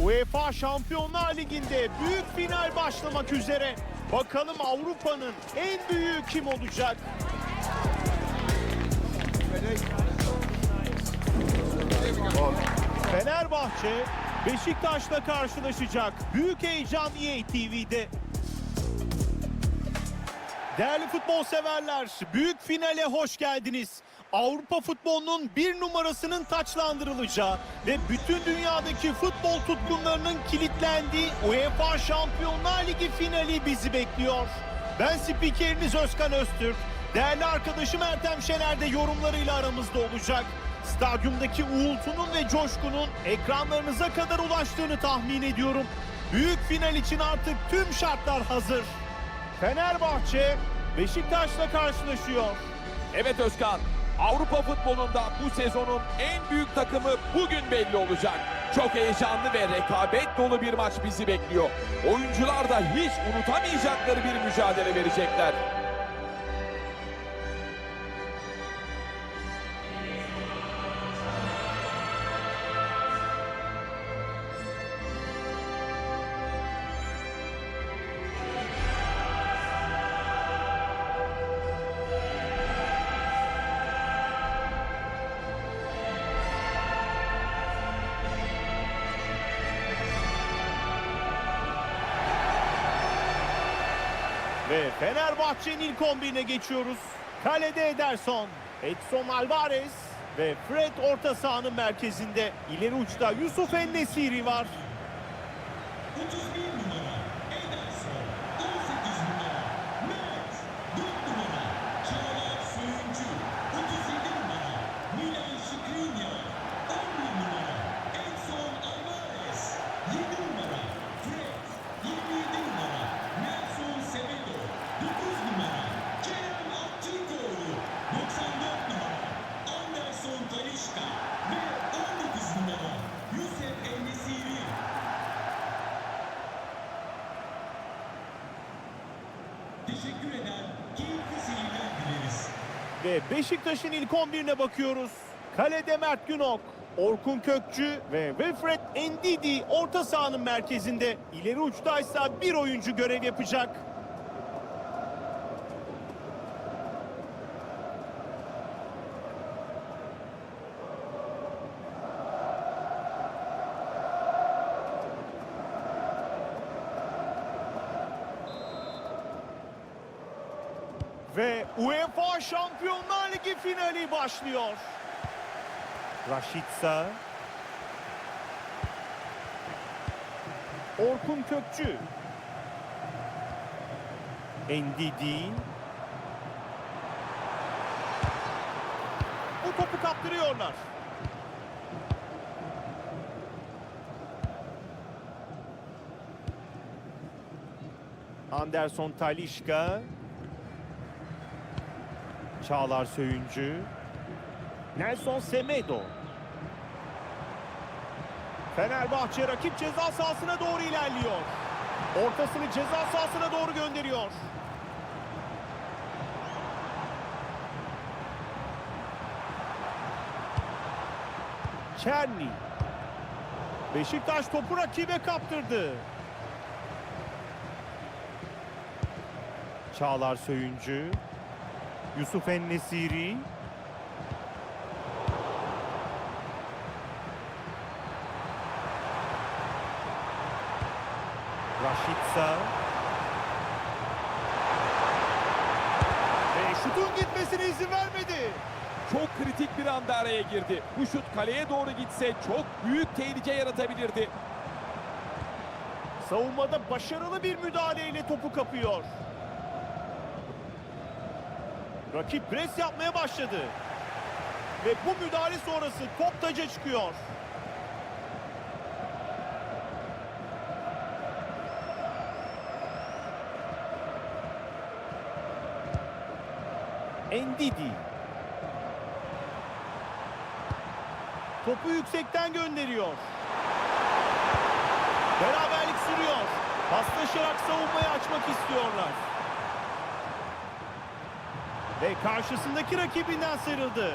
UEFA Şampiyonlar Ligi'nde büyük final başlamak üzere. Bakalım Avrupa'nın en büyüğü kim olacak? Fenerbahçe Beşiktaş'la karşılaşacak. Büyük heyecan EA TV'de. Değerli futbol severler, büyük finale hoş geldiniz. Avrupa futbolunun bir numarasının taçlandırılacağı ve bütün dünyadaki futbol tutkunlarının kilitlendiği UEFA Şampiyonlar Ligi finali bizi bekliyor. Ben spikeriniz Özkan Öztürk. Değerli arkadaşım Ertem Şener de yorumlarıyla aramızda olacak. Stadyumdaki uğultunun ve coşkunun ekranlarınıza kadar ulaştığını tahmin ediyorum. Büyük final için artık tüm şartlar hazır. Fenerbahçe Beşiktaş'la karşılaşıyor. Evet Özkan, Avrupa futbolunda bu sezonun en büyük takımı bugün belli olacak. Çok heyecanlı ve rekabet dolu bir maç bizi bekliyor. Oyuncular da hiç unutamayacakları bir mücadele verecekler. Ve Fenerbahçe'nin ilk 11'ine geçiyoruz. Kalede Ederson, Edson Alvarez ve Fred orta sahanın merkezinde. İleri uçta Yusuf Ennesiri var. 31 numara Ederson, 18 numara Mert, 4 numara Çağlar Söyüncü, 37 numara Milan Skriniar, 11 numara Edson Alvarez, 7 numara Fred, 27 numara Nelson Semedo, 9 numara Kerem Aktürkoğlu, 94 numara Anderson Talişka ve 19 numara Yusuf Ennesiri. Teşekkür eder, keyifli seyirler dileriz. Ve Beşiktaş'ın ilk 11'ine bakıyoruz. Kalede Mert Günok, Orkun Kökçü ve Wilfred Ndidi orta sahanın merkezinde. İleri uçtaysa bir oyuncu görev yapacak. Ve UEFA Şampiyonlar Ligi finali başlıyor. Raşitsa. Orkun Kökçü. Endidi. Bu topu kaptırıyorlar. Anderson Talişka. Çağlar Söyüncü. Nelson Semedo. Fenerbahçe rakip ceza sahasına doğru ilerliyor. Ortasını ceza sahasına doğru gönderiyor. Çerni. Beşiktaş topu rakibe kaptırdı. Çağlar Söyüncü. Yusuf Ennesiri. Raşitsa. Ve şutun gitmesine izin vermedi. Çok kritik bir anda araya girdi. Bu şut kaleye doğru gitse çok büyük tehlike yaratabilirdi. Savunmada başarılı bir müdahaleyle topu kapıyor. Rakip pres yapmaya başladı. Ve bu müdahale sonrası top taca çıkıyor. Endidi. Topu yüksekten gönderiyor. Beraberlik sürüyor. Paslaşarak savunmayı açmak istiyorlar. Ve karşısındaki rakibinden sıyrıldı.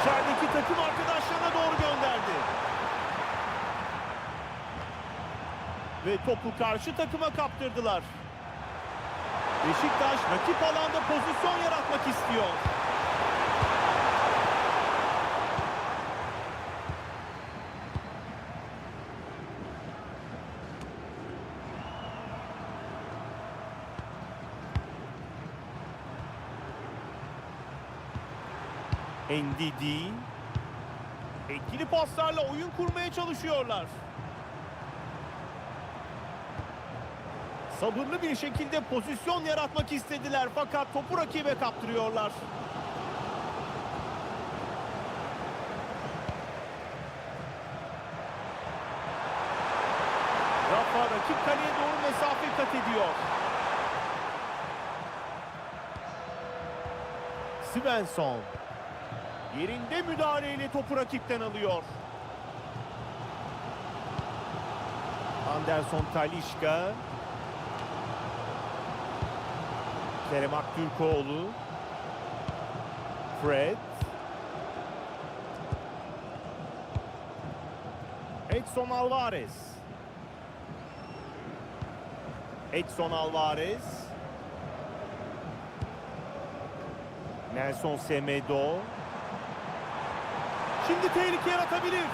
İçerideki takım arkadaşlarına doğru gönderdi. Ve topu karşı takıma kaptırdılar. Beşiktaş rakip alanda pozisyon yaratmak istiyor. Ndidi etkili paslarla oyun kurmaya çalışıyorlar. Sabırlı bir şekilde pozisyon yaratmak istediler fakat topu rakibe kaptırıyorlar. Rafa rakip kaleye doğru mesafe kat ediyor. Svensson yerinde müdahaleyle topu rakipten alıyor. Anderson Talişka. Kerem Aktürkoğlu. Fred. Edson Alvarez. Edson Alvarez. Nelson Semedo Şimdi tehlike yaratabilir.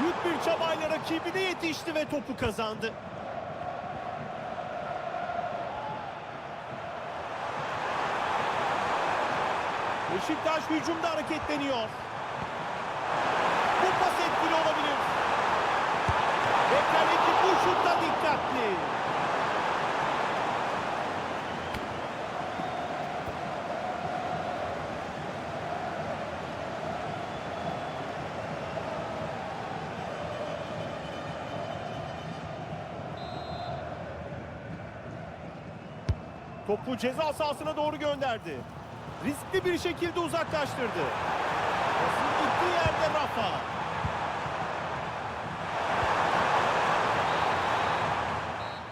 Büyük bir çabayla rakibine yetişti ve topu kazandı. Beşiktaş hücumda hareketleniyor. Bu pas etkili olabilir. Kaleci bu şutta dikkatli. Topu ceza sahasına doğru gönderdi. Riskli bir şekilde uzaklaştırdı. Pasın gittiği yerde Rafa.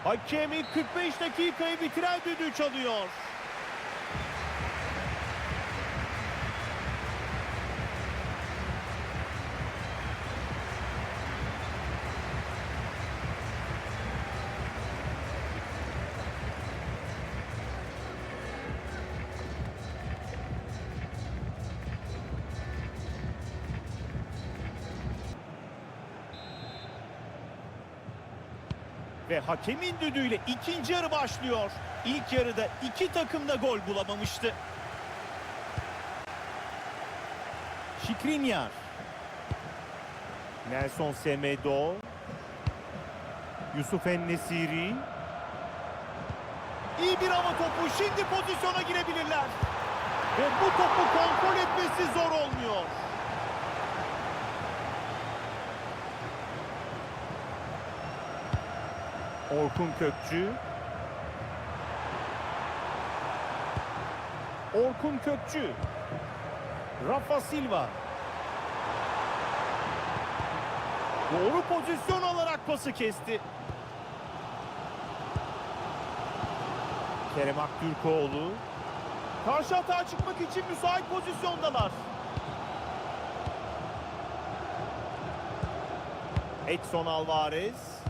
Hakemi 45 dakikayı bitiren düdüğü çalıyor. Ve hakemin düdüğüyle ikinci yarı başlıyor. İlk yarıda iki takım da gol bulamamıştı. Şikrinyar. Nelson Semedo. Yusuf Ennesiri. İyi bir hava topu. Şimdi pozisyona girebilirler. Ve bu topu kontrol etmesi zor olmuyor. Orkun Kökçü. Orkun Kökçü. Rafa Silva. Doğru pozisyon alarak pası kesti. Kerem Aktürkoğlu. Karşı hata çıkmak için müsait pozisyondalar. Edson Alvarez.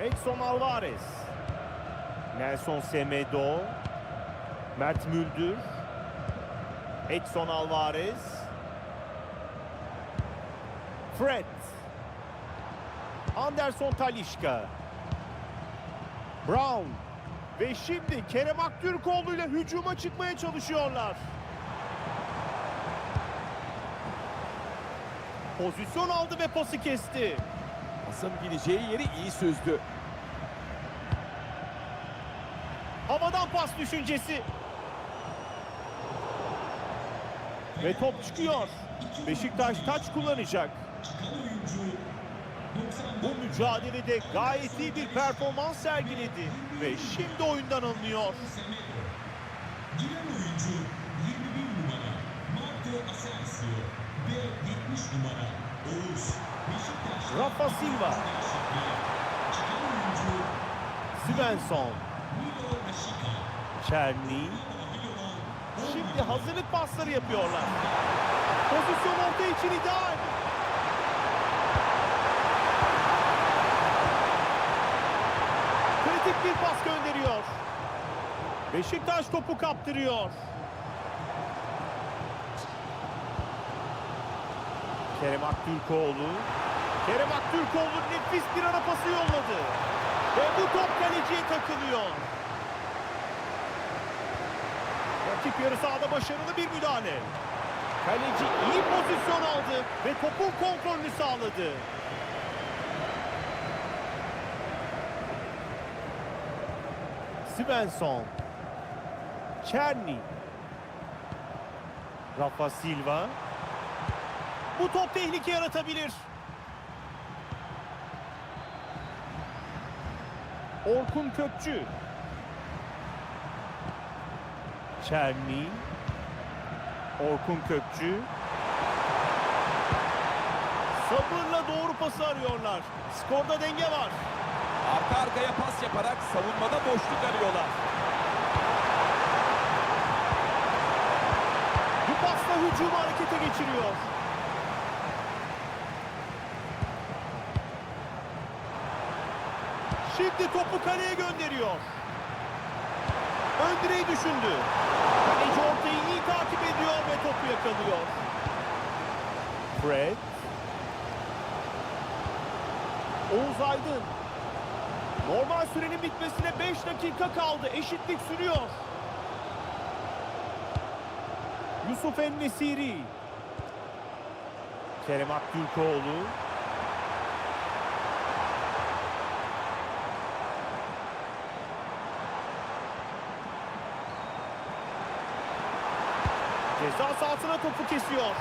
Edson Alvarez. Nelson Semedo. Mert Müldür. Edson Alvarez. Fred. Anderson Talişka. Brown. Ve şimdi Kerem Aktürkoğlu ile hücuma çıkmaya çalışıyorlar. Pozisyon aldı ve pası kesti. Pasın gideceği yeri iyi süzdü. Havadan pas düşüncesi. Ve top çıkıyor. Beşiktaş taç kullanacak. Çıkan oyuncu 90 Bu mücadelede gayet iyi bir performans sergiledi. Ve şimdi oyundan alınıyor. Semedo. Giren oyuncu 21 numara Marco Asensio ve 70 numara Oğuz. Rafa Silva. Svensson. Çerni. Şimdi hazırlık pasları yapıyorlar. Pozisyon orta için ideal. Kritik bir pas gönderiyor. Beşiktaş topu kaptırıyor. Kerem Aktürkoğlu. Kerem Aktürkoğlu nefis bir ara pası yolladı. Ve bu top kaleciye takılıyor. Rakip yarı sahada başarılı bir müdahale. Kaleci iyi pozisyon aldı ve topun kontrolünü sağladı. Svensson. Çerni. Rafa Silva. Bu top tehlike yaratabilir. Orkun Kökçü. Çerni. Orkun Kökçü. Sabırla doğru pası arıyorlar. Skorda denge var. Arka arkaya pas yaparak savunmada boşluk arıyorlar. Bu pasla hücumu harekete geçiriyor. Şimdi topu kaleye gönderiyor. Ön direği düşündü. Kaleci ortayı iyi takip ediyor ve topu yakalıyor. Fred. Oğuz Aydın. Normal sürenin bitmesine 5 dakika kaldı. Eşitlik sürüyor. Yusuf Ennesiri. Kerem Aktürkoğlu. Ceza sahasına topu kesiyor.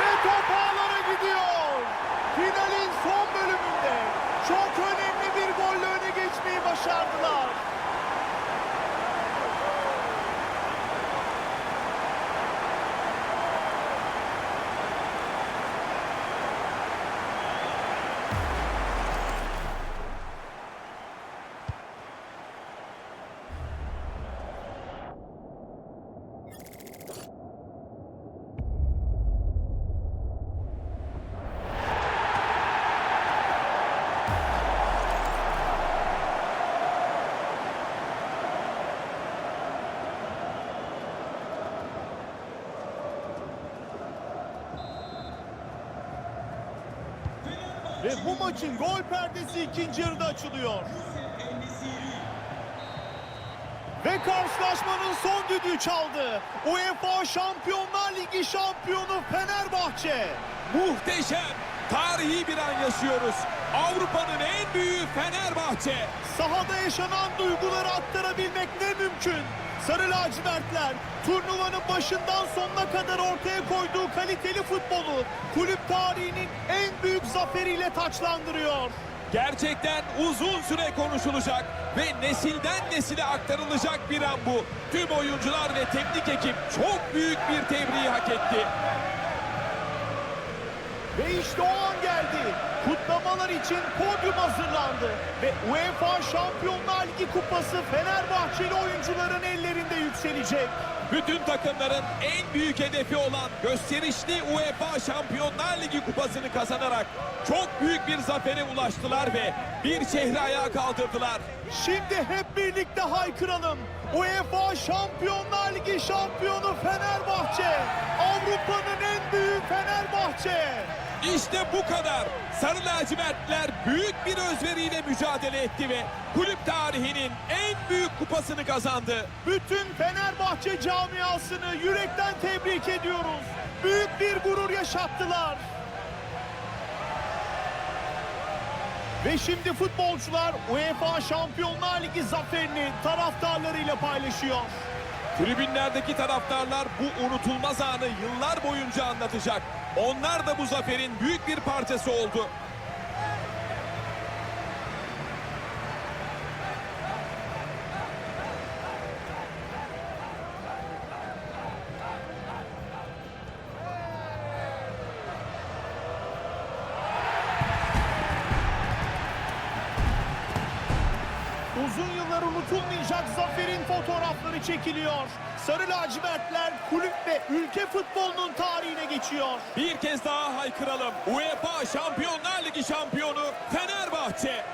Ve top ağlara gidiyor. Finalin son bölümünde çok önemli bir golle öne geçmeyi başardılar. Ve bu maçın gol perdesi ikinci yarıda açılıyor. Ve karşılaşmanın son düdüğü çaldı. UEFA Şampiyonlar Ligi şampiyonu Fenerbahçe. Muhteşem, tarihi bir an yaşıyoruz. Avrupa'nın en büyüğü Fenerbahçe. Sahada yaşanan duyguları aktarabilmek ne mümkün. Sarı lacivertler turnuvanın başından sonuna kadar ortaya koyduğu kaliteli futbolu kulüp tarihinin en büyük zaferiyle taçlandırıyor. Gerçekten uzun süre konuşulacak ve nesilden nesile aktarılacak bir an bu. Tüm oyuncular ve teknik ekip çok büyük bir tebriği hak etti. Ve işte o an geldi. Kutlamalar için podyum hazırlandı. Ve UEFA Şampiyonlar Ligi kupası Fenerbahçeli oyuncuların ellerinde yükselecek. Bütün takımların en büyük hedefi olan gösterişli UEFA Şampiyonlar Ligi kupasını kazanarak çok büyük bir zafere ulaştılar ve bir şehri ayağa kaldırdılar. Şimdi hep birlikte haykıralım. UEFA Şampiyonlar Ligi şampiyonu Fenerbahçe. Avrupa'nın en büyük Fenerbahçe. İşte bu kadar. Sarı lacivertler büyük bir özveriyle mücadele etti ve kulüp tarihinin en büyük kupasını kazandı. Bütün Fenerbahçe camiasını yürekten tebrik ediyoruz. Büyük bir gurur yaşattılar. Ve şimdi futbolcular UEFA Şampiyonlar Ligi zaferini taraftarlarıyla paylaşıyor. Tribünlerdeki taraftarlar bu unutulmaz anı yıllar boyunca anlatacak. Onlar da bu zaferin büyük bir parçası oldu. Uzun yıllar unutulmayacak zaferin fotoğrafları çekiliyor. Sarı lacivertler kulüp ve ülke futbolunun tarihine geçiyor. Bir kez daha haykıralım. UEFA Şampiyonlar Ligi şampiyonu Fenerbahçe.